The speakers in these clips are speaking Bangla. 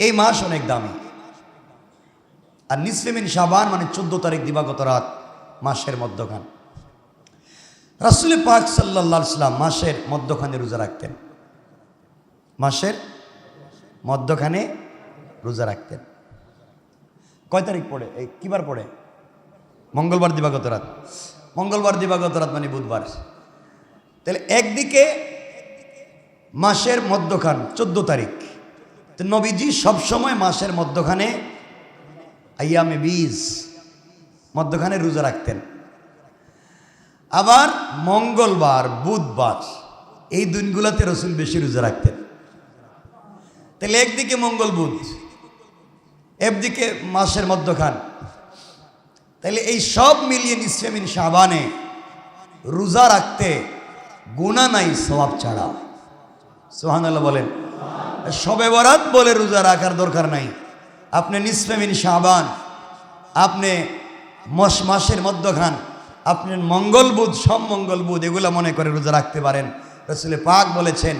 এই মাস অনেক দামি। আর নিসলিমিন শাবান মানে চোদ্দ তারিখ দিবাগত রাত মাসের মধ্যখান। রাসুল পাক সাল্লা সাল্লাম মাসের মধ্যখানে রোজা রাখতেন। মাসের মধ্যখানে রোজা রাখতেন। কয় তারিখ পড়ে? এই কিবার পড়ে? মঙ্গলবার দিবাগত রাত। মঙ্গলবার দিবাগত রাত মানে বুধবার। তাহলে একদিকে মাসের মধ্যখান, চোদ্দ তারিখ। তো নবীজি সবসময় মাসের মধ্যখানে আইয়ামে বীজ, মধ্যখানে রোজা রাখতেন। আবার মঙ্গলবার, বুধবার, এই দিনগুলোতে রসুল বেশি রোজা রাখতেন। তাহলে একদিকে মঙ্গল বুধ, একদিকে মাসের মধ্যখান। তাহলে এই সব মিলিয়ে নিসফেমিন সাবানে রোজা রাখতে গুণা নাই সবাব ছাড়া। সোহান বলেন সবে বরাত বলে রোজা রাখার দরকার নাই। আপনি নিসফেমিন সাবান আপনি মস মাসের মধ্যখান, আপনি মঙ্গল বুধ সব মঙ্গল বুধ এগুলো মনে করে রোজা রাখতে পারেন। রসুল পাক বলেছেন,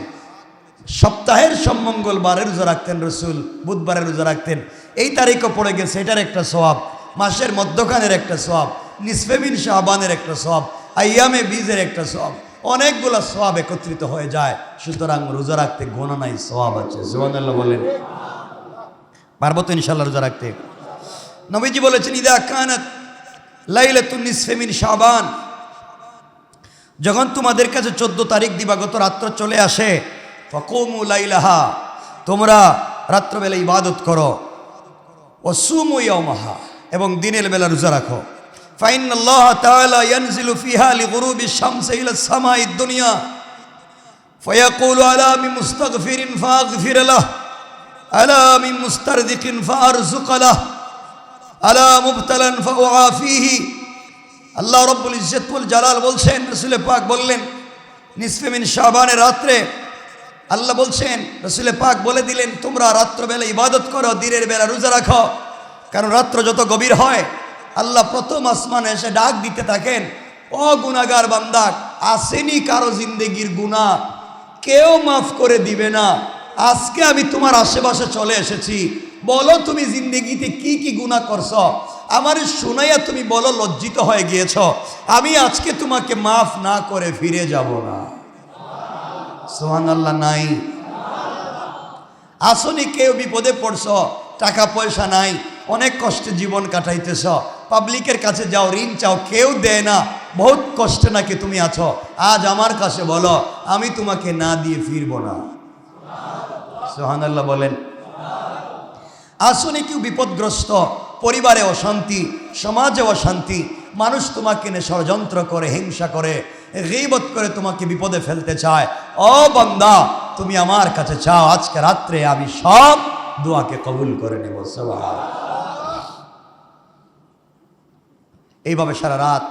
সপ্তাহের সব মঙ্গলবারে রোজা রাখতেন রসুল, বুধবারে রোজা রাখতেন। এই তারিখও পড়ে গেছে, এটার একটা সবাব মাসের মধ্যখানের একটা সব নিসফেমিন শাহবানের একটা সব আইয়ামে বীজের একটা সব অনেকগুলো সব একত্রিত হয়ে যায়, সুতরাং রোজা রাখতে গোনা নাই সবাব আছে। সুবহানাল্লাহ বলেন। পারব ইনশাল্লাহ রোজা রাখতে? নবীজি বলেছেন, ইদা কানাত লাইলাতুন নিসফেমিন শাবান। যখন তোমাদের কাছে চোদ্দ তারিখ দিবাগত রাত্র চলে আসে, ফকুমু লাইলাহা, তোমরা রাত্রবেলা ইবাদত করো। ও সুমু ইয়ামাহা এবং দিনের বেলা রোজা রাখো। ফাইন আল্লাহ তাআলা ইয়ানজিলু ফিহা লিগুরুবি শামসি ইলা সামাই দুনিয়া فيقول ألا من مستغفر فأغفر له ألا من مسترزق فأرزق له ألا مبتلا فأعافيه আল্লাহ রব্বুল ইজ্জতুল জালাল বলছেন রসুলে পাক বললেন নিসফে মিন শাবানের রাত্রে আল্লাহ বলছেন রসুলে পাক বলে দিলেন তোমরা রাত্রবেলা ইবাদত করো দিনের বেলা রোজা রাখো কারণ রাত্র যত গভীর হয় আল্লাহ প্রথম আসমানে এসে ডাক দিতে থাকেন, ও গুনাগার বান্দা, আসেনি কারও জিন্দেগির গুণা কেউ মাফ করে দিবে না। আজকে আমি তোমার আশেপাশে চলে এসেছি। বলো তুমি জিন্দেগিতে কি কি গুণা করছ? আমার শুনাইয়া তুমি বলো লজ্জিত হয়ে গিয়েছ। আমি আজকে তোমাকে মাফ না করে ফিরে যাব না। সোহান আল্লাহ নাই। আসনি কেউ বিপদে পড়ছ, টাকা পয়সা নাই, অনেক কষ্টে জীবন কাটাইতেছ। পাবলিকের কাছে যাও, ঋণ চাও, কেউ দেয় না। বহুত কষ্টে নাকি তুমি আছো। আজ আমার কাছে বলো, আমি তোমাকে না দিয়ে ফিরবো না। সোহান আল্লাহ বলেন। আসনে কেউ বিপদগ্রস্ত, পরিবারে অশান্তি, সমাজে অশান্তি, মানুষ তোমাকে নিয়ে ষড়যন্ত্র করে, হিংসা করে, গিবত করে তোমাকে বিপদে ফেলতে চায়। ও বন্দা, তুমি আমার কাছে চাও, আজকে রাত্রে আমি সব দোয়াকে কবুল করে নেব সবাই এইভাবে সারা রাত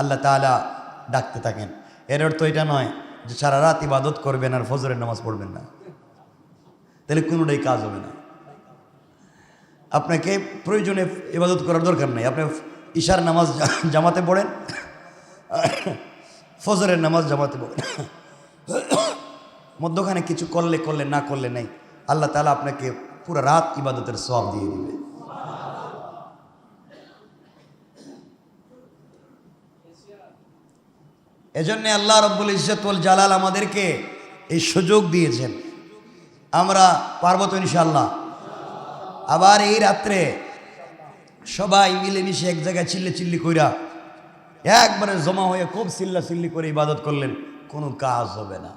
আল্লাহ তাআলা ডাকতে থাকেন। এর অর্থ এটা নয় যে সারা রাত ইবাদত করবেন আর ফজরের নামাজ পড়বেন না। তাহলে কোনোটাই কাজ হবে না। আপনাকে প্রয়োজনে ইবাদত করার দরকার নেই। আপনি ঈশার নামাজ জামাতে পড়েন, ফজরের নামাজ জামাতে পড়েন। মধ্যখানে কিছু করলে করলে না করলে নেই। আল্লাহ তাআলা আপনাকে পুরো রাত ইবাদতের সব দিয়ে দিবে। এজন্য আল্লাহ রব্বুল ইজ্জতুল জালাল আমাদেরকে এই সুযোগ দিয়েছেন। আমরা পারব ইনশাল্লাহ আবার এই রাত্রে সবাই মিলেমিশে এক জায়গায় চিল্লে চিল্লি কইরা একবারে জমা হয়ে খুব চিল্লা চিল্লি করে ইবাদত করলেন, কোনো কাজ হবে না।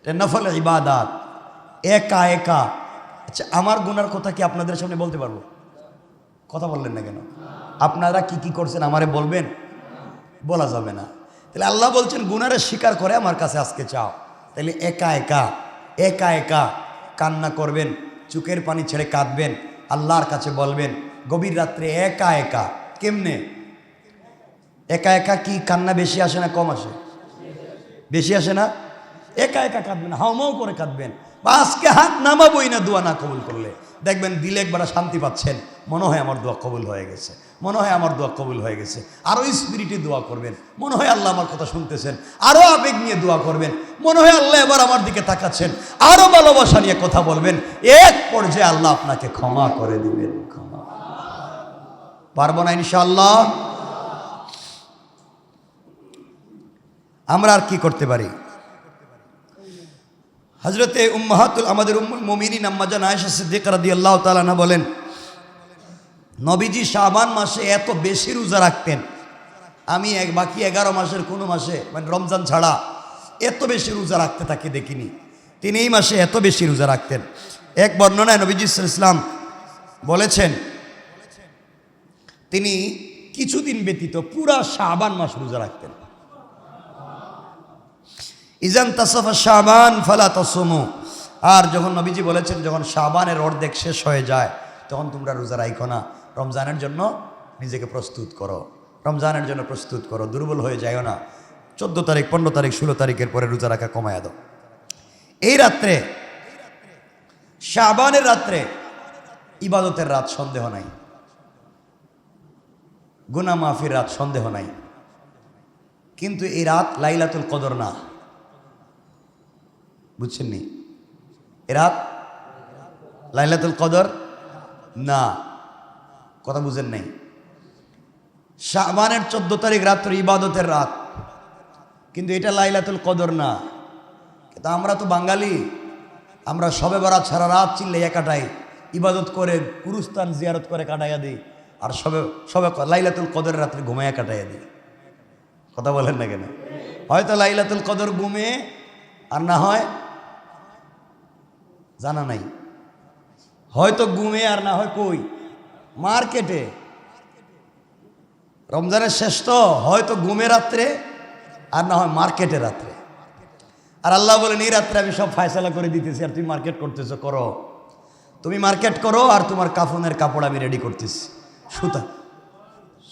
এটা নফল ইবাদাত। একা একা। আচ্ছা আমার গুনার কথা কি আপনাদের সামনে বলতে পারব? কথা বললেন না কেন? আপনারা কি কি করছেন আমারে বলবেন? বলা যাবে না। তাহলে আল্লাহ বলছেন গুনারে স্বীকার করে আমার কাছে আজকে চাও। তাহলে একা একা একা একা কান্না করবেন চুকের পানি ছেড়ে কাঁদবেন, আল্লাহর কাছে বলবেন, গভীর রাত্রে একা একা। কেমনে? একা একা কি কান্না বেশি আসে না কম আসে? বেশি আসে না? একা একা কাঁদবেন হাউমাউ করে কাঁদবেন। বা আজকে হাত নামাবই না, দোয়া না কবুল করলে। দেখবেন দিলে একবার শান্তি পাচ্ছেন। মনে হয় আমার দোয়া কবুল হয়ে গেছে। মনে হয় আমার দোয়া কবুল হয়ে গেছে। আরও স্পিরিটে দোয়া করবেন। মনে হয় আল্লাহ আমার কথা শুনতেছেন। আরও আবেগ নিয়ে দোয়া করবেন। মনে হয় আল্লাহ এবার আমার দিকে তাকাচ্ছেন। আরও ভালোবাসা নিয়ে কথা বলবেন। এক পর্যায়ে আল্লাহ আপনাকে ক্ষমা করে দিবেন। ক্ষমা। পারব না ইনশাআল্লাহ? আমরা আর কি করতে পারি? হজরতে উম্মাহাতুল, আমাদের উম্মুল মমিনিন আম্মাজান আয়েশা সিদ্দিক রাদি আল্লাহ তালানা বলেন নবীজি শাবান মাসে এত বেশি রোজা রাখতেন। আমি এক, বাকি এগারো মাসের কোনো মাসে মানে রমজান ছাড়া এত বেশি রোজা রাখতে তাকে দেখিনি। তিনি এই মাসে এত বেশি রোজা রাখতেন। এক বর্ণনায় নবীজি ইসলাম বলেছেন, তিনি কিছুদিন ব্যতীত পুরা শাবান মাস রোজা রাখতেন। ইজান তাসফা শাবান ফালা তসমু। আর যখন নবীজি বলেছেন, যখন শাবানের অর্ধেক শেষ হয়ে যায়, তখন তোমরা রোজা রাখো না। রমজানের জন্য নিজেকে প্রস্তুত করো। রমজানের জন্য প্রস্তুত করো, দুর্বল হয়ে যায়ও না। চোদ্দ তারিখ, পনেরো তারিখ, ষোলো তারিখের পরে রোজা রাখা কমায় দাও। এই রাত্রে, শাবানের রাত্রে ইবাদতের রাত সন্দেহ নাই। গুনা মাফির রাত সন্দেহ নাই। কিন্তু এই রাত লাইলাতুল কদর না। বুঝছেন নি? এ রাত লাইলাতুল কদর না। কথা বুঝেন নাই। শাবানের চোদ্দ তারিখ রাত্র ইবাদতের রাত। কিন্তু এটা লাইলাতুল কদর না। কিন্তু আমরা তো বাঙালি। আমরা সবে বরাত সারা রাত চিল্লাইয়া কাটাই। ইবাদত করে, গুরুস্থান জিয়ারত করে কাটাইয়া দিই। আর সবে সবে লাইলাতুল কদরের রাত্রে ঘুমাইয়া কাটাইয়া দিই। কথা বলেন না কেন? হয়তো লাইলাতুল কদর ঘুমে, আর না হয়, জানা নাই। হয়তো ঘুমে, আর না হয় কই? মার্কেটে। রমজানের শেষ তো হয়তো ঘুমে রাত্রে, আর না হয় মার্কেটে রাত্রে। আর আল্লাহ বলেন, এই রাত্রে আমি সব ফায়সালা করে দিতেছি, আর তুমি মার্কেট করতেছো, করো। তুমি মার্কেট করো, আর তোমার কাফনের কাপড় আমি রেডি করতেছি। সুতা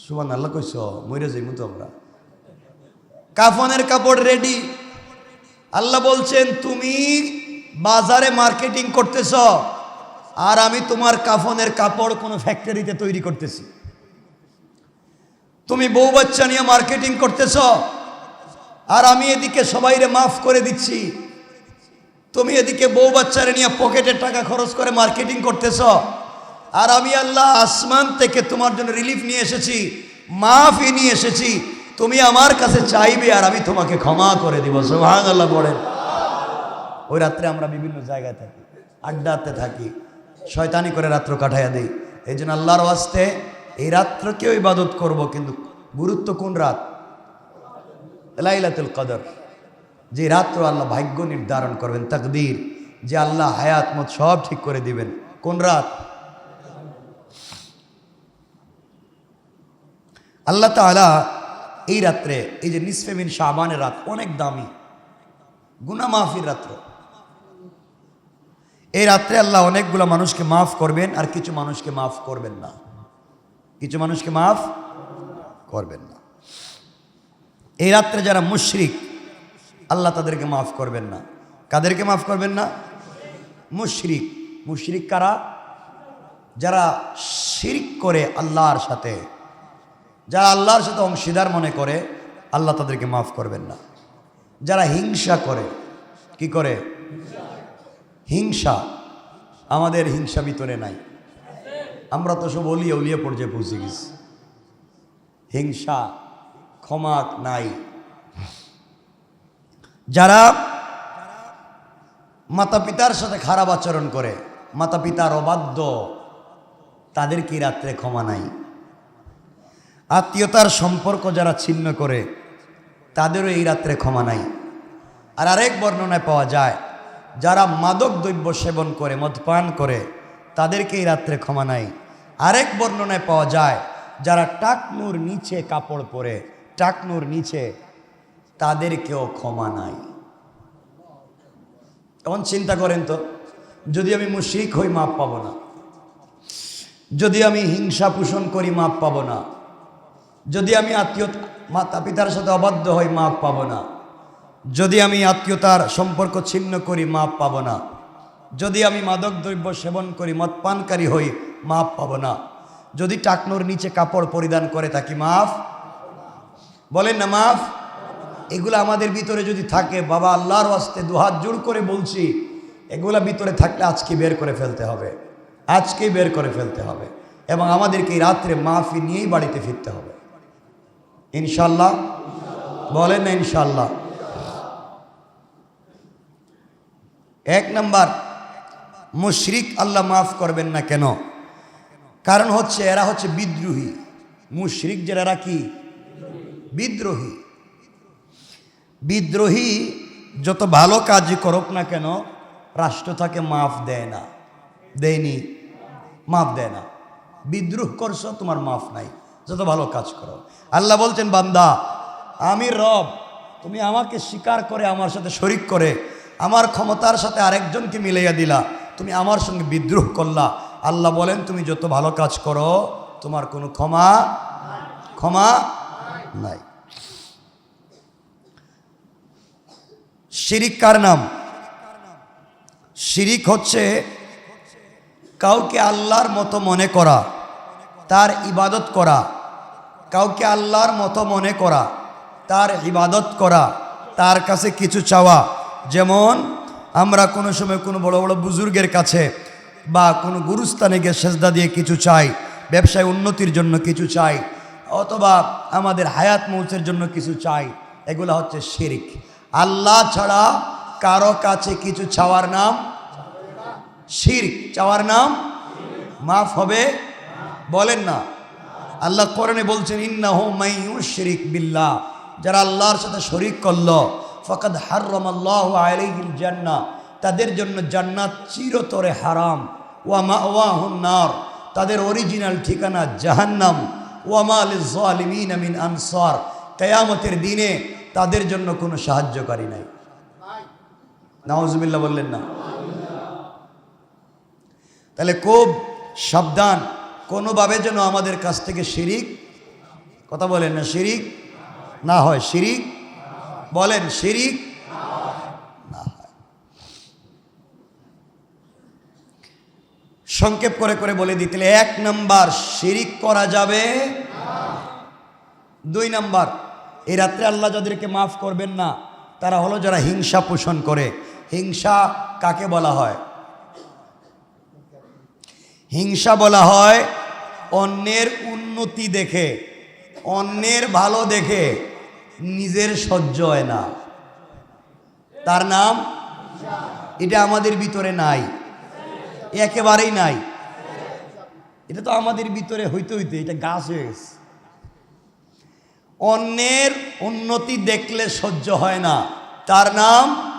সুবান আল্লাহ কইস মরে যাই তো আমরা। কাফনের কাপড় রেডি আল্লাহ বলছেন, তুমি বাজারে মার্কেটিং করতেছ আর আমি তোমার কাফনের কাপড় কোনো ফ্যাক্টরিতে তৈরি করতেছি। তুমি বউ বাচ্চা নিয়ে মার্কেটিং করতেছ, আর আমি এদিকে সবাইরে মাফ করে দিচ্ছি। তুমি এদিকে বউ বাচ্চারে নিয়ে পকেটের টাকা খরচ করে মার্কেটিং করতেছ, আর আমি আল্লাহ আসমান থেকে তোমার জন্য রিলিফ নিয়ে এসেছি, মাফই নিয়ে এসেছি। তুমি আমার কাছে চাইবে আর আমি তোমাকে ক্ষমা করে দিব সোহান আল্লাহ বলেন। ওই রাত্রে আমরা বিভিন্ন জায়গায় থাকি, আড্ডাতে থাকি। শয়তানি করে রাত্র কাটাইয়া দিই। এই জন্য আল্লাহর আসতে এই রাত্রকেও ইবাদত করব, কিন্তু গুরুত্ব কোন রাত? লাইলাতুল কদর। যে রাত্র আল্লাহ ভাগ্য নির্ধারণ করবেন, তাকদীর। যে আল্লাহ হায়াত মত সব ঠিক করে দিবেন। কোন রাত? আল্লাহ তাআলা এই রাত্রে, এই যে নিসফেমিন শাবানের রাত, অনেক দামি। গুনা মাফির রাত্র। এই রাত্রে আল্লাহ অনেকগুলো মানুষকে মাফ করবেন আর কিছু মানুষকে মাফ করবেন না। কিছু মানুষকে মাফ করবেন না। এই রাত্রে যারা মুশরিক, আল্লাহ তাদেরকে মাফ করবেন না। কাদেরকে মাফ করবেন না? মুশরিক। মুশরিক কারা? যারা শিরিক করে আল্লাহর সাথে। যারা আল্লাহর সাথে অংশীদার মনে করে, আল্লাহ তাদেরকে মাফ করবেন না। যারা হিংসা করে, কি করে? হিংসা। আমাদের হিংসা ভিতরে নাই। আমরা তো সব অলিয়ে উলিয়ে পর্যায়ে পৌঁছে গেছি। হিংসা, ক্ষমা নাই। যারা মাতা পিতার সাথে খারাপ আচরণ করে মাতা পিতার অবাধ্য তাদের কি রাত্রে ক্ষমা নাই। আত্মীয়তার সম্পর্ক যারা ছিন্ন করে, তাদেরও এই রাত্রে ক্ষমা নাই। আর আরেক বর্ণনায় পাওয়া যায় যারা মাদক দ্রব্য সেবন করে, মদপান করে তাদেরকে এই রাত্রে ক্ষমা নাই। আরেক বর্ণনায় পাওয়া যায়, যারা টাকনুর নিচে কাপড় পরে, টাকনুর নিচে, তাদেরকেও ক্ষমা নাই। তখন চিন্তা করেন তো, যদি আমি মুশিক হই, মাপ পাবো না। যদি আমি হিংসা পোষণ করি, মাপ পাবো না। যদি আমি আত্মীয় মাতা পিতার সাথে অবাধ্য হই, মাপ পাবো না। যদি আমি আত্মীয়তার সম্পর্ক ছিন্ন করি, মাপ পাবো না। যদি আমি মাদক দ্রব্য সেবন করি মদ পানকারী হই মাফ পাবো না। যদি টাকনোর নিচে কাপড় পরিধান করে থাকি মাফ বলেন না মাফ এগুলো আমাদের ভিতরে যদি থাকে, বাবা আল্লাহর ওয়াস্তে দুহাত জোর করে বলছি, এগুলা ভিতরে থাকলে আজকে বের করে ফেলতে হবে। আজকেই বের করে ফেলতে হবে। এবং আমাদেরকে এই রাত্রে মাফি নিয়েই বাড়িতে ফিরতে হবে। ইনশাল্লাহ বলেন না ইনশাল্লাহ এক নাম্বার, মুশরিক আল্লাহ মাফ করবেন না কেন? কারণ হচ্ছে এরা হচ্ছে বিদ্রোহী। মুশরিক যারা কি? বিদ্রোহী। বিদ্রোহী যত ভালো কাজ করুক না কেন, রাষ্ট্র তাকে মাফ দেয় না। দেয়নি? মাফ দেয় না। বিদ্রোহ করছ, তোমার মাফ নাই। যত ভালো কাজ করো। আল্লাহ বলছেন, বান্দা, আমি রব, তুমি আমাকে স্বীকার করে আমার সাথে শরিক করে আমার ক্ষমতার সাথে আরেকজনকে মিলাইয়া দিলা। তুমি আমার সঙ্গে বিদ্রোহ করলা। আল্লাহ বলেন, তুমি যত ভালো কাজ করো, তোমার কোনো ক্ষমা ক্ষমা নাই। শিরিক কার নাম? শিরিক হচ্ছে কাউকে আল্লাহর মতো মনে করা, তার ইবাদত করা, কাউকে আল্লাহর মতো মনে করা, তার ইবাদত করা, তার কাছে কিছু চাওয়া। যেমন আমরা কোনো সময় কোনো বড় বড় বুজুর্গের কাছে বা কোনো গুরুস্থানে গিয়ে সেজদা দিয়ে কিছু চাই, ব্যবসায় উন্নতির জন্য কিছু চাই, অথবা আমাদের হায়াত মৌচের জন্য কিছু চাই, এগুলো হচ্ছে শিরিক। আল্লাহ ছাড়া কারও কাছে কিছু চাওয়ার নাম শিরিক। চাওয়ার নাম মাফ হবে? বলেন না। আল্লাহ কোরআনে বলছেন, ইন্নাহু শিরিক বিল্লাহ। যারা আল্লাহর সাথে শরিক করল ফকাদ হাররামাল্লাহু আলাইহিল জান্নাহ, তাদের জন্য জান্নাত চিরতরে হারাম। ওয়া মাওয়াহুন নার, তাদের অরিজিনাল ঠিকানা জাহান্নাম। ওয়া মা লিয-যালিমিন মিন আনসার, কিয়ামতের দিনে তাদের জন্য কোনো সাহায্যকারী নাই। নাউজুবিল্লাহ বললেন না। তাহলে খুব সাবধান, কোনোভাবে যেন আমাদের কাছ থেকে শিরিক, কথা বলেন না, শিরিক না হয়, শিরিক বলেন, শিরিক? না সংক্ষেপ করে করে বলে দিতে এক নাম্বার, শিরিক করা যাবে। দুই নাম্বার, এই রাত্রে আল্লাহ যাদেরকে মাফ করবেন না, তারা হলো যারা হিংসা পোষণ করে। হিংসা কাকে বলা হয়? হিংসা বলা হয় অন্যের উন্নতি দেখে, অন্যের ভালো দেখে। নিজের সহ্য হয় না। তার নাম? এটা আমাদের ভিতরে নাই। একেবারেই নাই। এটা তো আমাদের ভিতরে হইতে হইতে এটা গাছ হয়ে গেছে। অন্যের উন্নতি দেখলে সহ্য হয় না। তার নাম?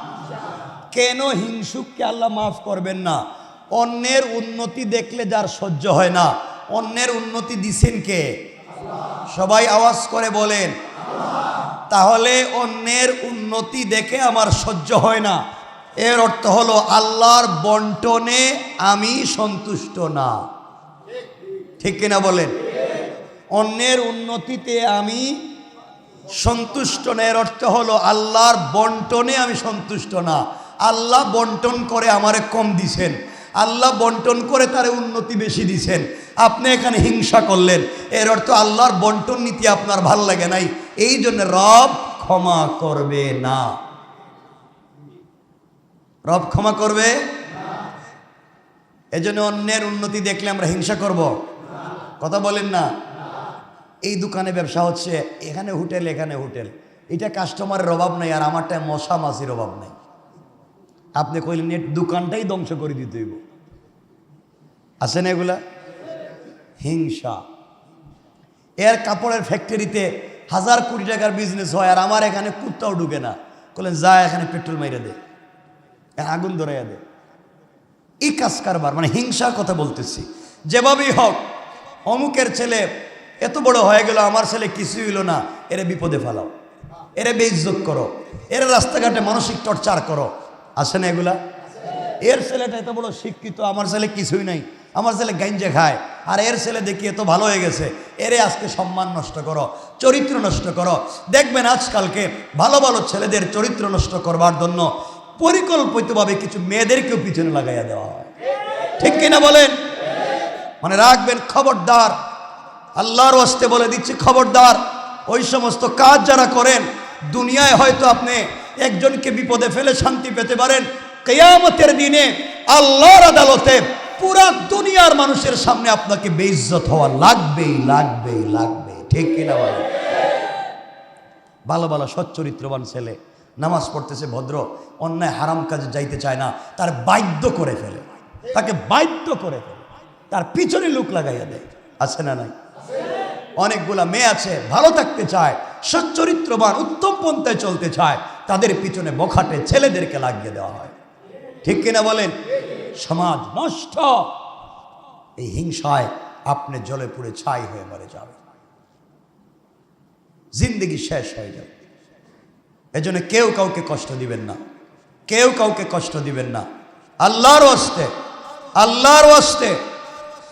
কেন হিংসুককে আল্লাহ মাফ করবেন না? অন্যের উন্নতি দেখলে যার সহ্য হয় না। অন্যের উন্নতি দিছেন কে? সবাই আওয়াজ করে বলেন তাহলে অন্যের উন্নতি দেখে আমার সহ্য হয় না। এর অর্থ হলো আল্লাহর বন্টনে আমি সন্তুষ্ট না। ঠিক কিনা বলেন? অন্যের উন্নতিতে আমি সন্তুষ্ট না, এর অর্থ হলো আল্লাহর বন্টনে আমি সন্তুষ্ট না। আল্লাহ বন্টন করে আমারে কম দিছেন। আল্লাহ বন্টন করে তারে উন্নতি বেশি দিছেন। আপনি এখানে হিংসা করলেন। এর অর্থ আল্লাহর বন্টন নীতি আপনার ভালো লাগে নাই। এই জন্য রব ক্ষমা করবে না। রব ক্ষমা করবে এজন্য অন্যের উন্নতি দেখলে আমরা হিংসা করব। কথা বলেন না। এই দোকানে ব্যবসা হচ্ছে, এখানে হোটেল এখানে হোটেল। এটা কাস্টমারের অভাব নাই আর আমারটা মশা মাছির অভাব নাই। আপনি কইলেন দোকানটাই ধ্বংস করে দিতে হইব। আছে না এগুলা? হিংসা। এর কাপড়ের ফ্যাক্টরিতে হাজার কোটি টাকার বিজনেস হয় আর আমার এখানে কুত্তাও ঢুকে না। বললেন যা এখানে পেট্রোল মাইরে দে। আগুন ধরাইয়া দে। এই কাজ কারবার মানে হিংসার কথা বলতেছি। যেভাবেই হোক, অমুকের ছেলে এত বড় হয়ে গেল, আমার ছেলে কিছুই হইল না। এরে বিপদে ফেলাও। এরে বেইজ্জত করো। এর রাস্তাঘাটে মানসিক টর্চার করো। আসে না এগুলা? এর ছেলেটা এত বড় শিক্ষিত, আমার ছেলে কিছুই নাই। আমার ছেলে গাঞ্জে খায়, আর এর ছেলে দেখি এত ভালো হয়ে গেছে, এরে আজকে সম্মান নষ্ট করো, চরিত্র নষ্ট করো। দেখবেন আজকালকে ভালো ভালো ছেলেদের চরিত্র নষ্ট করবার জন্য পরিকল্পিতভাবে কিছু মেয়েদেরকেও পিছনে লাগাইয়া দেওয়া হয়। ঠিক কিনা বলেন? মানে রাখবেন খবরদার, আল্লাহর ওয়াস্তে বলে দিচ্ছি খবরদার, ওই সমস্ত কাজ যারা করেন, দুনিয়ায় হয়তো আপনি একজনকে বিপদে ফেলে শান্তি পেতে পারেন, কেয়ামতের দিনে আল্লাহর আদালতে পুরা দুনিয়ার মানুষের সামনে আপনাকে বেইজ্জত হওয়া লাগবেই লাগবেই লাগবে ঠিক কিনা বলেন? ভালো ভালো সচ্চরিত্রবান ছেলে। নামাজ পড়তেছে ভদ্র, অন্যায়, হারাম কাজে যাইতে চায় না। তার বাধ্য করে ফেলে। তাকে বাধ্য করে ফেলে। তার পিছনে লুক লাগাইয়া দেয়। আছে না নাই? অনেকগুলা মেয়ে আছে, ভালো থাকতে চায় সচ্চরিত্রবান উত্তম পন্থায় চলতে চায়। তাদের পিছনে বখাটে ছেলেদেরকে লাগিয়ে দেওয়া হয়। ঠিক কিনা বলেন? সমাজ নষ্ট। এই হিংসায় আপনি জলে পুড়ে ছাই হয়ে মরে যাবে জিন্দগি শেষ হয়ে যাবে। এজন্য কেউ কাউকে কষ্ট দিবেন না। কেউ কাউকে কষ্ট দিবেন না। আল্লাহর ওয়াস্তে আল্লাহর ওয়াস্তে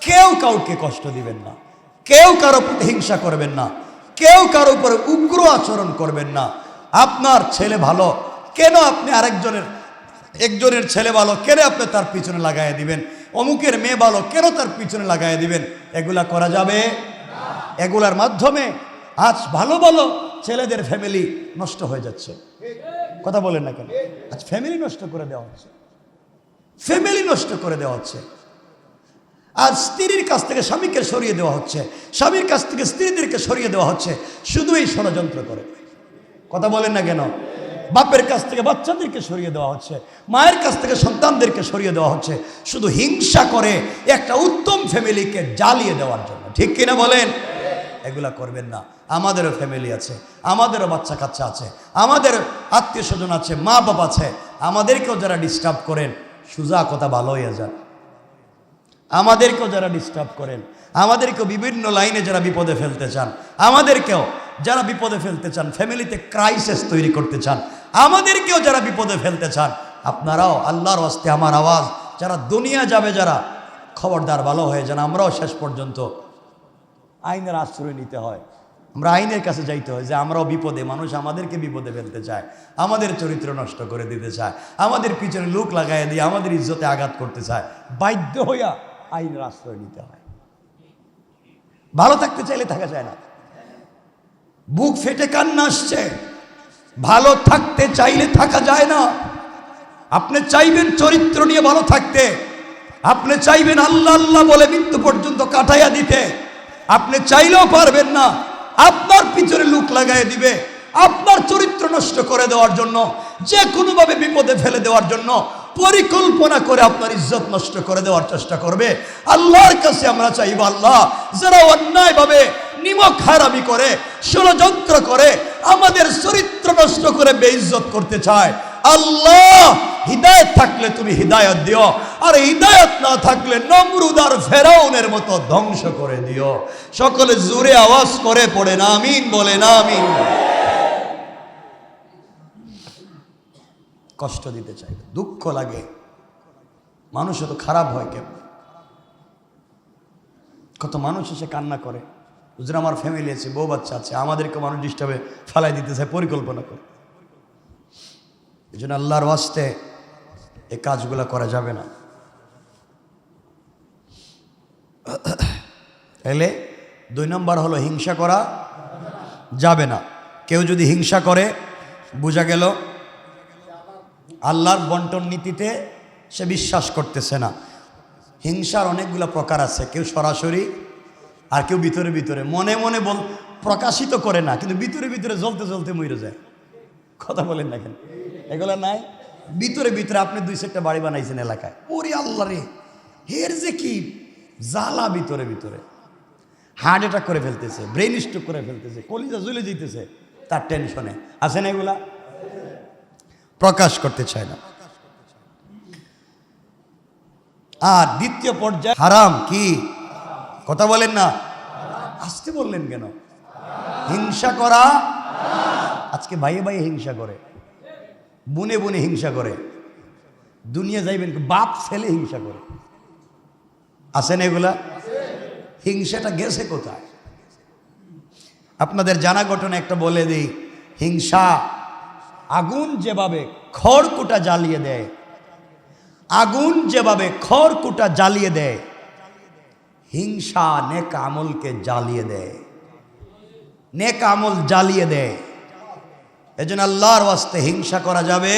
কেউ কাউকে কষ্ট দিবেন না। কেউ কারও প্রতি হিংসা করবেন না। কেউ কারও উপরে উগ্র আচরণ করবেন না। আপনার ছেলে ভালো, কেন আপনি আরেকজনের একজনের ছেলে ভালো কেন আপনি তার পিছনে লাগাইয়া দিবেন? অমুকের মেয়ে ভালো কেন তার পিছনে লাগাইয়া দিবেন? এগুলা করা যাবে? এগুলার মাধ্যমে আজ ভালো ভালো ছেলেদের ফ্যামিলি নষ্ট হয়ে যাচ্ছে। কথা বলেন না কেন? আজ ফ্যামিলি নষ্ট করে দেওয়া হচ্ছে। ফ্যামিলি নষ্ট করে দেওয়া হচ্ছে। আজ স্ত্রীর কাছ থেকে স্বামীকে সরিয়ে দেওয়া হচ্ছে। স্বামীর কাছ থেকে স্ত্রীদেরকে সরিয়ে দেওয়া হচ্ছে। শুধু এই ষড়যন্ত্র করে। কথা বলেন না কেন? বাপের কাছ থেকে বাচ্চাদেরকে সরিয়ে দেওয়া হচ্ছে, মায়ের কাছ থেকে সন্তানদেরকে সরিয়ে দেওয়া হচ্ছে, শুধু হিংসা করে একটা উত্তম ফ্যামিলিকে জ্বালিয়ে দেওয়ার জন্য। ঠিক কিনা বলেন? এগুলা করবেন না। আমাদেরও ফ্যামিলি আছে, আমাদেরও বাচ্চা কাচ্চা আছে, আমাদের আত্মীয় স্বজন আছে মা বাপ আছে। আমাদেরকেও যারা ডিস্টার্ব করেন, সুজা কথা ভালো হয়ে যান আমাদেরকেও যারা ডিস্টার্ব করেন, আমাদেরকেও বিভিন্ন লাইনে যারা বিপদে ফেলতে চান, আমাদেরকেও যারা বিপদে ফেলতে চান ফ্যামিলিতে ক্রাইসিস তৈরি করতে চান, আমাদেরকেও যারা বিপদে ফেলতে চান, আপনারাও আল্লাহর হস্তে আমার আওয়াজ, যারা দুনিয়া যাবে যারা, খবরদার ভালো হয়ে যান, আমরাও শেষ পর্যন্ত আইনের আশ্রয় নিতে হয়। আমরা আইনের কাছে যাইতে হয় যে আমরাও বিপদে, মানুষ আমাদেরকে বিপদে ফেলতে চায়, আমাদের চরিত্র নষ্ট করে দিতে চায়, আমাদের পিছনে লোক লাগাই দিয়ে আমাদের ইজ্জতে আঘাত করতে চায়, বাধ্য হইয়া আইনের আশ্রয় নিতে হয়। ভালো থাকতে চাইলে থাকা যায় না। বুক ফেটে কান্না আসছে। ভালো থাকতে চাইলে থাকা যায় না। আপনি চাইবেন চরিত্র নিয়ে ভালো থাকতে। আপনি চাইবেন আল্লাহ আল্লাহ বলে মৃত্যু পর্যন্ত কাটাইয়া দিতে। আপনি চাইলেও পারবেন না। আপনার পিছনে লুক লাগাই দিবে। আপনার চরিত্র নষ্ট করে দেওয়ার জন্য যে কোনোভাবে বিপদে ফেলে দেওয়ার জন্য পরিকল্পনা করে আপনার ইজ্জত নষ্ট করে দেওয়ার চেষ্টা করবে। আল্লাহর কাছে আমরা চাইব, আল্লাহ, যারা অন্যায়ভাবে নিমক হারামি করে, ষড়যন্ত্র করে, আমাদের চরিত্র নষ্ট করে বেইজ্জত করতে চায়, আল্লাহ, হৃদায়ত থাকলে তুমি হৃদায়ত দিও, আর হৃদায়ত না থাকলে নমরুদ আর ফেরাউনের মতো ধ্বংস করে দিও। সকলে জোরে আওয়াজ করে পড়ে না আমিন বলে না আমিন। কষ্ট দিতে চাই দুঃখ লাগে। মানুষ তো খারাপ হয় কেমন কত মানুষ এসে কান্না করে। বুঝলেন আমার ফ্যামিলি আছে, বউ বাচ্চা আছে আমাদেরকে মানুষ ডিস্টার্বে ফালাই দিতে চায়, পরিকল্পনা করে। এই জন্য আল্লাহর ওয়াস্তে এই কাজগুলো করা যাবে না। তাহলে দুই নম্বর হলো, হিংসা করা যাবে না। কেউ যদি হিংসা করে, বোঝা গেল আল্লাহর বন্টন নীতিতে সে বিশ্বাস করতেছে না। হিংসার অনেকগুলো প্রকার আছে, কেউ সরাসরি আর কেউ ভিতরে ভিতরে। মনে মনে বল, প্রকাশিত করে না, কিন্তু ভিতরে ভিতরে জ্বলতে জ্বলতে মরে যায়। কথা বলেন না কেন? এগুলো নাই? ভিতরে ভিতরে আপনি দুই সেটটা বাড়ি বানাইছেন এলাকায়। ওরে আল্লাহ রে, হের যে কি? জ্বালা ভিতরে ভিতরে। হার্ট অ্যাটাক করে ফেলতেছে ব্রেন স্ট্রোক করে ফেলতেছে, কলিজা জ্বলে যেতেছে তার টেনশনে আছে না এগুলা? প্রকাশ করতে চায় না। আর দ্বিতীয় পর্যায়ে হারাম কি? কথা বলেন না। আসতে বললেন কেন? হিংসা করা? আজকে ভাইয়ে ভাইয়ে হিংসা করে। বুনে বুনে হিংসা করে। দুনিয়া যাইবেন বাপ, ছেলে হিংসা করে। আছেন এগুলা? হিংসাটা গেছে কোথায়? আপনাদের জানা ঘটনা একটা বলে দিই, হিংসা আগুন যেভাবে খড়কুটা জ্বালিয়ে দেয়, আগুন যেভাবে খড়কুটা জ্বালিয়ে দেয়, হিংসা নেক আমলকে জ্বালিয়ে দেয়, নেক আমল জ্বালিয়ে দেয়। এজন্য আল্লাহর ওয়াস্তে হিংসা করা যাবে